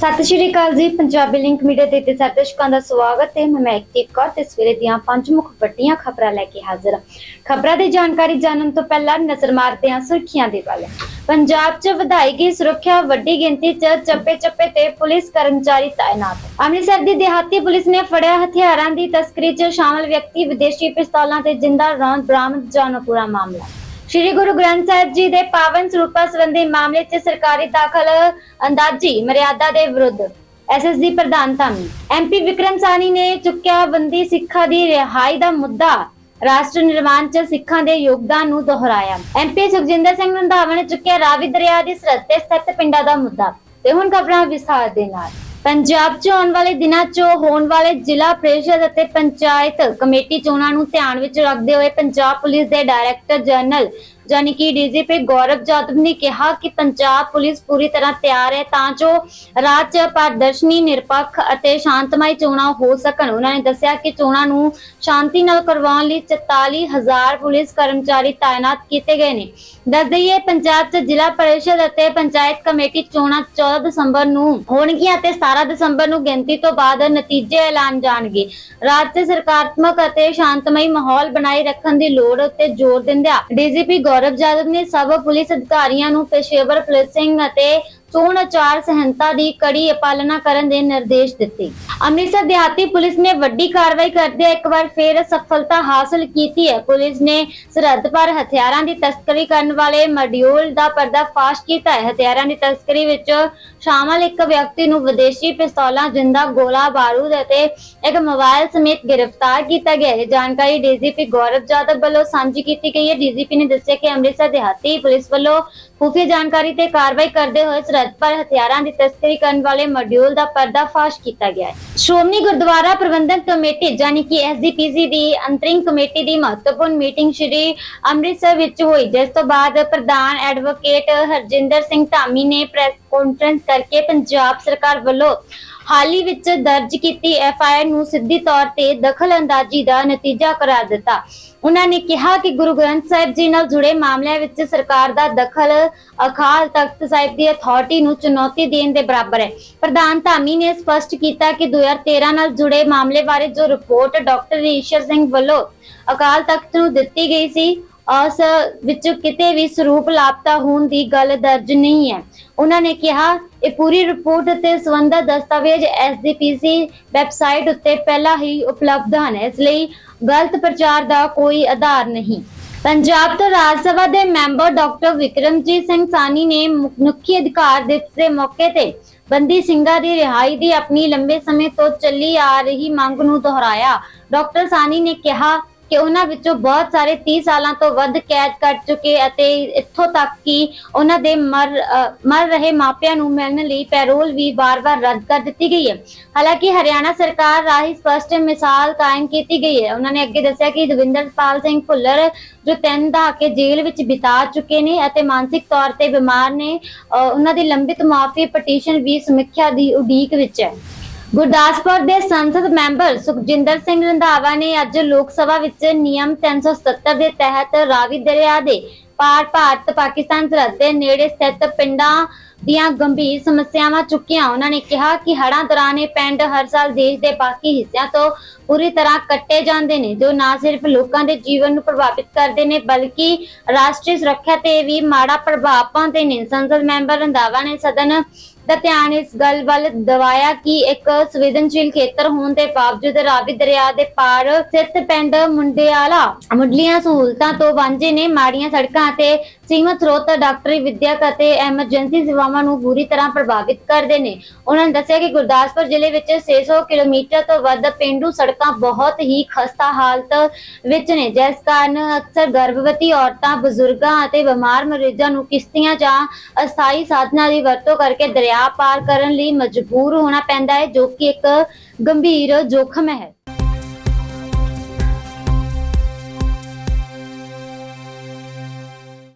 ਸਤਿ ਸ਼੍ਰੀ ਅਕਾਲ ਜੀ, Punjabi link media ਦੇ ਤੇ ਦਰਸ਼ਕਾਂ ਦਾ ਸਵਾਗਤ ਹੈ। ਮੈਂ ਮਹਿਕਦੀਪ ਕੌਰ ਤੇ ਸਵੇਰੇ ਦੀਆਂ ਪੰਜ ਮੁੱਖ ਵੱਡੀਆਂ ਖਬਰਾਂ ਲੈ ਕੇ ਹਾਜ਼ਰ ਹਾਂ। ਖਬਰਾਂ ਦੀ ਜਾਣਕਾਰੀ ਜਾਣਨ ਤੋਂ ਪਹਿਲਾਂ ਨਜ਼ਰ ਮਾਰਦੇ ਹਾਂ ਸੁਰਖੀਆਂ ਦੇ ਵੱਲ। ਪੰਜਾਬ 'ਚ ਵਧਾਈ ਗਈ ਸੁਰੱਖਿਆ, ਵੱਡੀ ਗਿਣਤੀ 'ਚ ਚੱਪੇ-ਚੱਪੇ ਤੇ ਪੁਲਿਸ ਕਰਮਚਾਰੀ ਤਾਇਨਾਤ। ਅੰਮ੍ਰਿਤਸਰ ਦੀ ਦਿਹਾਤੀ ਪੁਲਿਸ ਨੇ ਫੜਿਆ ਹਥਿਆਰਾਂ ਦੀ ਤਸਕਰੀ 'ਚ ਸ਼ਾਮਲ ਵਿਅਕਤੀ ਵਿਦੇਸ਼ੀ ਪਿਸਤੌਲਾਂ ਤੇ ਜਿੰਦਾ ਰੌਂਦ ਬਰਾਮਦ ਜਾਨੋਪੁਰਾ ਮਾਮਲਾ। ਸ਼੍ਰੀ ਗੁਰੂ ਗ੍ਰੰਥ ਸਾਹਿਬ ਜੀ ਦੇ ਪਾਵਨ ਸਰੂਪਾਂ ਸੰਬੰਧੀ ਮਾਮਲੇ 'ਚ ਸਰਕਾਰੀ ਦਾਖਲ ਅੰਦਾਜ਼ੀ ਮਰਿਆਦਾ ਦੇ ਵਿਰੁੱਧ ਐਸਐਸਡੀ ਪ੍ਰਧਾਨ ਧਾਮੀ। ਐਮਪੀ ਵਿਕਰਮ ਸਾਨੀ ਨੇ ਚੁੱਕਿਆ ਬੰਦੀ ਸਿੱਖਾਂ ਦੀ ਰਿਹਾਈ ਦਾ ਮੁੱਦਾ ਰਾਸ਼ਟਰ ਨਿਰਮਾਣ 'ਚ ਸਿੱਖਾਂ ਦੇ ਯੋਗਦਾਨ ਨੂੰ ਦੁਹਰਾਇਆ। ਐਮਪੀ ਸੁਖਜਿੰਦਰ ਸਿੰਘ ਰੰਧਾਵਾ ਨੇ ਚੁੱਕਿਆ ਰਾਵੀ ਦਰਿਆ ਦੀ ਸਰਹੱਦ ਤੇ ਸਥਿਤ ਪਿੰਡਾਂ ਦਾ ਮੁੱਦਾ। ਤੇ ਹੁਣ ਖਬਰਾਂ ਵਿਸਥਾਰ ਦੇ ਨਾਲ। ਪੰਜਾਬ 'ਚ ਆਉਣ ਵਾਲੇ ਦਿਨਾਂ 'ਚ ਹੋਣ ਵਾਲੇ ਜ਼ਿਲ੍ਹਾ ਪ੍ਰੀਸ਼ਦ ਅਤੇ ਪੰਚਾਇਤ ਕਮੇਟੀ ਚੋਣਾਂ ਨੂੰ ਧਿਆਨ ਵਿੱਚ ਰੱਖਦੇ ਹੋਏ ਪੰਜਾਬ ਪੁਲਿਸ ਦੇ ਡਾਇਰੈਕਟਰ ਜਨਰਲ ਜਾਨੀ ਕਿ ਡੀਜੀਪੀ ਗੌਰਵ ਜਾਦਵ ਨੇ ਕਿਹਾ ਕਿ ਪੰਜਾਬ ਪੁਲਿਸ ਪੂਰੀ ਤਰ੍ਹਾਂ ਤਿਆਰ ਹੈ ਤਾਂ ਜੋ ਰਾਜ 'ਚ ਪਾਰਦਰਸ਼ਨੀ, ਨਿਰਪੱਖ ਅਤੇ ਸ਼ਾਂਤਮਈ ਚੋਣਾਂ ਹੋ ਸਕਣ। ਉਹਨਾਂ ਨੇ ਦੱਸਿਆ ਕਿ ਚੋਣਾਂ ਨੂੰ ਸ਼ਾਂਤੀ ਨਾਲ ਕਰਵਾਉਣ ਲਈ 44000 ਪੁਲਿਸ ਕਰਮਚਾਰੀ ਤਾਇਨਾਤ ਕੀਤੇ ਗਏ ਨੇ। ਦੱਸ ਦਈਏ, ਪੰਜਾਬ 'ਚ ਜ਼ਿਲ੍ਹਾ ਪਰਿਸ਼ਦ ਅਤੇ ਪੰਚਾਇਤ ਕਮੇਟੀ ਚੋਣਾਂ 14 ਦਸੰਬਰ ਨੂੰ ਹੋਣਗੀਆਂ ਅਤੇ 17 ਦਸੰਬਰ ਨੂੰ ਗਿਣਤੀ ਤੋਂ ਬਾਅਦ ਨਤੀਜੇ ਐਲਾਨ ਜਾਣਗੇ। ਰਾਜ 'ਚ ਸਰਕਾਰਾਤਮਕ ਅਤੇ ਸ਼ਾਂਤਮਈ ਮਾਹੌਲ ਬਣਾਈ ਰੱਖਣ ਦੀ ਲੋੜ ਉੱਤੇ ਜ਼ੋਰ ਦਿੰਦਿਆਂ ਡੀਜੀਪੀ ਗੌਰਵ ਜਾਦਵ ਨੇ ਸਭ ਪੁਲਿਸ ਅਧਿਕਾਰੀਆਂ ਨੂੰ ਪੇਸ਼ੇਵਰ ਪੁਲਿਸਿੰਗ ਅਤੇ ਚੋਣ ਆਚਾਰ ਸੰਹਿਤਾ ਦੀ ਕੜੀ ਪਾਲਣਾ ਕਰਨ ਦੇ ਨਿਰਦੇਸ਼ ਦਿੱਤੇ। ਅੰਮ੍ਰਿਤਸਰ ਦਿਹਾਤੀ ਪੁਲਿਸ ਨੇ ਵੱਡੀ ਕਾਰਵਾਈ ਕਰਦੇ ਇੱਕ ਵਾਰ ਫੇਰ ਸਫਲਤਾ ਹਾਸਲ ਕੀਤੀ ਹੈ। ਪੁਲਿਸ ਨੇ ਸਰਹੱਦ ਪਰ ਹਥਿਆਰਾਂ ਦੀ ਤਸਕਰੀ ਕਰਨ ਵਾਲੇ ਮਡਿਊਲ ਦਾ ਪਰਦਾਫਾਸ਼ ਕੀਤਾ ਹੈ। ਹਥਿਆਰਾਂ ਦੀ ਤਸਕਰੀ ਵਿੱਚ ਸ਼ਾਮਲ ਇੱਕ ਵਿਅਕਤੀ ਨੂੰ ਵਿਦੇਸ਼ੀ ਪਿਸਤੌਲਾਂ, ਜਿੰਦਾ ਗੋਲਾ ਬਾਰੂਦ ਅਤੇ ਇੱਕ ਮੋਬਾਈਲ ਸਮੇਤ ਗ੍ਰਿਫਤਾਰ ਕੀਤਾ ਗਿਆ ਹੈ। ਜਾਣਕਾਰੀ ਡੀਜੀਪੀ ਗੌਰਵ ਜਾਦਵ ਵੱਲੋਂ ਸਾਂਝੀ ਕੀਤੀ ਗਈ ਹੈ। ਡੀਜੀਪੀ ਨੇ ਦੱਸਿਆ ਕਿ ਅੰਮ੍ਰਿਤਸਰ ਦਿਹਾਤੀ ਪੁਲਿਸ ਵੱਲੋਂ ਖੁਫੀਆ ਜਾਣਕਾਰੀ ਤੇ ਕਾਰਵਾਈ ਕਰਦੇ ਹੋਏ ਸਰਹੱਦ ਪਰ ਹਥਿਆਰਾਂ ਦੀ ਤਸਕਰੀ ਕਰਨ ਵਾਲੇ ਮੋਡਿਊਲ ਦਾ ਪਰਦਾਫਾਸ਼ ਕੀਤਾ ਗਿਆ ਹੈ। ਸ਼੍ਰੋਮਣੀ ਗੁਰਦੁਆਰਾ ਪ੍ਰਬੰਧਕ ਕਮੇਟੀ ਜਾਨੀ ਕਿ ਐਸਜੀਪੀਸੀ ਦੀ ਅੰਤਰਿੰਗ ਕਮੇਟੀ ਦੀ ਮਹੱਤਵਪੂਰਨ ਮੀਟਿੰਗ ਸ਼੍ਰੀ ਅੰਮ੍ਰਿਤਸਰ ਵਿੱਚ ਹੋਈ, ਜਿਸ ਤੋਂ ਬਾਅਦ ਪ੍ਰਧਾਨ ਐਡਵੋਕੇਟ ਹਰਜਿੰਦਰ ਸਿੰਘ ਧਾਮੀ ਨੇ ਪ੍ਰੈਸ ਕਾਨਫਰੰਸ ਕਰਕੇ ਪੰਜਾਬ ਸਰਕਾਰ ਵੱਲੋਂ ਹਾਲ ਹੀ ਵਿੱਚ ਦਰਜ ਕੀਤੀ ਐਫਆਈਆਰ ਨੂੰ ਸਿੱਧੀ ਤੌਰ ਤੇ ਦਖਲਅੰਦਾਜ਼ੀ ਦਾ ਨਤੀਜਾ ਕਰਾਰ ਦਿੱਤਾ। ਉਹਨਾਂ ਨੇ ਕਿਹਾ ਕਿ ਗੁਰੂ ਗ੍ਰੰਥ ਸਾਹਿਬ ਜੀ ਨਾਲ ਜੁੜੇ ਮਾਮਲਿਆਂ ਵਿੱਚ ਸਰਕਾਰ ਦਾ ਦਖਲ ਅਕਾਲ ਤਖਤ ਸਾਹਿਬ ਦੀ ਅਥਾਰਟੀ ਨੂੰ ਚੁਣੌਤੀ ਦੇਣ ਦੇ ਬਰਾਬਰ ਹੈ। ਪ੍ਰਧਾਨ ਧਾਮੀ ਨੇ ਸਪਸ਼ਟ ਕੀਤਾ ਕਿ 2013 ਨਾਲ ਜੁੜੇ ਮਾਮਲੇ ਬਾਰੇ ਜੋ ਰਿਪੋਰਟ ਡਾਕਟਰ ਈਸ਼ਰ ਸਿੰਘ ਵੱਲੋਂ ਅਕਾਲ ਤਖਤ ਨੂੰ ਦਿੱਤੀ ਗਈ ਸੀ, ਉਸ ਵਿੱਚ ਕਿਤੇ ਵੀ ਸਰੂਪ ਲਾਪਤਾ ਹੋਣ ਦੀ ਗੱਲ ਦਰਜ ਨਹੀਂ ਹੈ। ਉਹਨਾਂ ਨੇ ਕਿਹਾ ਇਹ ਪੂਰੀ ਰਿਪੋਰਟ ਅਤੇ ਸੰਬੰਧਤ ਦਸਤਾਵੇਜ਼ ਐਸਜੀਪੀਸੀ ਵੈਬਸਾਈਟ ਉੱਤੇ ਪਹਿਲਾਂ ਹੀ ਉਪਲਬਧ ਹਨ। ਇਸ ਲਈ ਗਲਤ ਪ੍ਰਚਾਰ ਦਾ ਕੋਈ ਆਧਾਰ ਨਹੀਂ। ਪੰਜਾਬ ਤੋਂ ਰਾਜ ਸਭਾ ਦੇ ਮੈਂਬਰ ਡਾਕਟਰ ਵਿਕਰਮਜੀਤ ਸਿੰਘ ਸਾਨੀ ਨੇ ਮਨੁੱਖੀ ਅਧਿਕਾਰ ਦਿਵਸ ਦੇ ਮੌਕੇ ਤੇ ਬੰਦੀ ਸਿੰਘਾਂ ਦੀ ਰਿਹਾਈ ਦੀ ਆਪਣੀ ਲੰਬੇ ਸਮੇਂ ਤੋਂ ਚੱਲੀ ਆ ਰਹੀ ਮੰਗ ਨੂੰ ਦੁਹਰਾਇਆ। ਡਾਕਟਰ ਸਾਨੀ ਨੇ ਕਿਹਾ ਕਿ ਉਹਨਾਂ ਵਿੱਚੋਂ ਬਹੁਤ ਸਾਰੇ 30 ਸਾਲਾਂ ਤੋਂ ਵੱਧ ਕੈਦ ਕੱਟ ਚੁੱਕੇ ਅਤੇ ਇੱਥੋਂ ਤੱਕ ਕਿ ਉਹਨਾਂ ਦੇ ਮਰ ਮਰ ਰਹੇ ਮਾਪਿਆਂ ਨੂੰ ਮਿਲਣ ਲਈ ਪੈਰੋਲ ਵੀ ਵਾਰ-ਵਾਰ ਰੱਦ ਕਰ ਦਿੱਤੀ ਗਈ ਹੈ। ਹਾਲਾਂਕਿ ਹਰਿਆਣਾ ਸਰਕਾਰ ਰਾਹੀਂ ਸਪਸ਼ਟ ਮਿਸਾਲ ਕਾਇਮ ਕੀਤੀ ਗਈ ਹੈ। ਉਹਨਾਂ ਨੇ ਅੱਗੇ ਦੱਸਿਆ ਕਿ ਦਵਿੰਦਰਪਾਲ ਸਿੰਘ ਭੁੱਲਰ, ਜੋ ਤਿੰਨ ਦਹਾਕੇ ਜੇਲ੍ਹ ਵਿੱਚ ਬਿਤਾ ਚੁੱਕੇ ਨੇ ਅਤੇ ਮਾਨਸਿਕ ਤੌਰ ਤੇ ਬਿਮਾਰ ਨੇ ਉਹਨਾਂ ਦੀ ਲੰਬਿਤ ਮਾਫੀ ਪਟੀਸ਼ਨ ਵੀ ਸਮੀਖਿਆ ਦੀ ਉਡੀਕ ਵਿੱਚ ਹੈ। ਗੁਰਦਾਸਪੁਰ ਦੇ ਸੰਸਦ ਮੈਂਬਰ ਸੁਖਜਿੰਦਰ ਸਿੰਘ ਰੰਧਾਵਾ ਨੇ ਅੱਜ ਲੋਕ ਸਭਾ ਵਿੱਚ ਨਿਯਮ 377 ਦੇ ਤਹਿਤ ਰਾਵੀ ਦਰਿਆ ਦੇ ਪਾਰ ਭਾਰਤ ਪਾਕਿਸਤਾਨ ਸਰਹੱਦ ਦੇ ਨੇੜੇ ਸਥਿਤ ਪਿੰਡਾਂ ਦੀਆਂ ਗੰਭੀਰ ਸਮੱਸਿਆਵਾਂ ਚੁੱਕੀਆਂ। ਉਹਨਾਂ ਨੇ ਕਿਹਾ ਕਿ ਹੜ੍ਹਾਂ ਦੌਰਾਨ ਇਹ ਪਿੰਡ ਹਰ ਸਾਲ ਦੇਸ਼ ਦੇ ਬਾਕੀ ਹਿੱਸਿਆਂ ਤੋਂ ਪੂਰੀ ਤਰ੍ਹਾਂ ਕੱਟੇ ਜਾਂਦੇ ਨੇ, ਜੋ ਨਾ ਸਿਰਫ ਲੋਕਾਂ ਦੇ ਜੀਵਨ ਨੂੰ ਪ੍ਰਭਾਵਿਤ ਕਰਦੇ ਨੇ, ਬਲਕਿ ਰਾਸ਼ਟਰੀ ਸੁਰੱਖਿਆ ਤੇ ਵੀ ਮਾੜਾ ਪ੍ਰਭਾਵ ਪਾਉਂਦੇ ਨੇ। ਸੰਸਦ ਮੈਂਬਰ ਰੰਧਾਵਾ ਨੇ ਸਦਨ ਦਾ ਧਿਆਨ ਇਸ ਗੱਲ ਵੱਲ ਦਵਾਇਆ ਕਿ ਇੱਕ ਸੰਵੇਦਨਸ਼ੀਲ ਖੇਤਰ ਹੋਣ ਦੇ ਬਾਵਜੂਦ ਰਾਵੀ ਦਰਿਆ ਦੇ ਪਾਰ ਸਥਿਤ ਪਿੰਡ ਮੁੰਡਿਆਲਾ ਮੁੱਢਲੀਆਂ ਸਹੂਲਤਾਂ ਤੋਂ ਵਾਂਝੇ ਨੇ। ਮਾੜੀਆਂ ਸੜਕਾਂ ਅਤੇ ਸੀਮਤ ਸਰੋਤ ਡਾਕਟਰੀ ਵਿਦਿਅਕ ਅਤੇ ਐਮਰਜੈਂਸੀ ਸੇਵਾਵਾਂ ਨੂੰ ਬੁਰੀ ਤਰ੍ਹਾਂ ਪ੍ਰਭਾਵਿਤ ਕਰਦੇ ਨੇ। ਉਹਨਾਂ ਨੇ ਦੱਸਿਆ ਕਿ ਗੁਰਦਾਸਪੁਰ ਜ਼ਿਲ੍ਹੇ ਵਿੱਚ 600 ਕਿਲੋਮੀਟਰ ਤੋਂ ਵੱਧ ਪਿੰਡੂ ਸੜਕਾਂ ਬਹੁਤ ਹੀ ਖਸਤਾ ਹਾਲਤ ਵਿੱਚ ਨੇ। ਜਿਸ ਕਾਰਨ ਅਕਸਰ ਗਰਭਵਤੀ ਔਰਤਾਂ, ਬਜ਼ੁਰਗਾਂ ਅਤੇ ਬਿਮਾਰ ਮਰੀਜ਼ਾਂ ਨੂੰ ਕਿਸ਼ਤੀਆਂ ਜਾਂ ਅਸਥਾਈ ਸਾਧਨਾਂ ਦੀ ਵਰਤੋਂ ਕਰਕੇ ਦਰਿਆ ਪਾਰ ਕਰਨ ਲਈ ਮਜਬੂਰ ਹੋਣਾ ਪੈਂਦਾ ਹੈ, ਜੋ ਕਿ ਇੱਕ ਗੰਭੀਰ ਜੋਖਮ ਹੈ।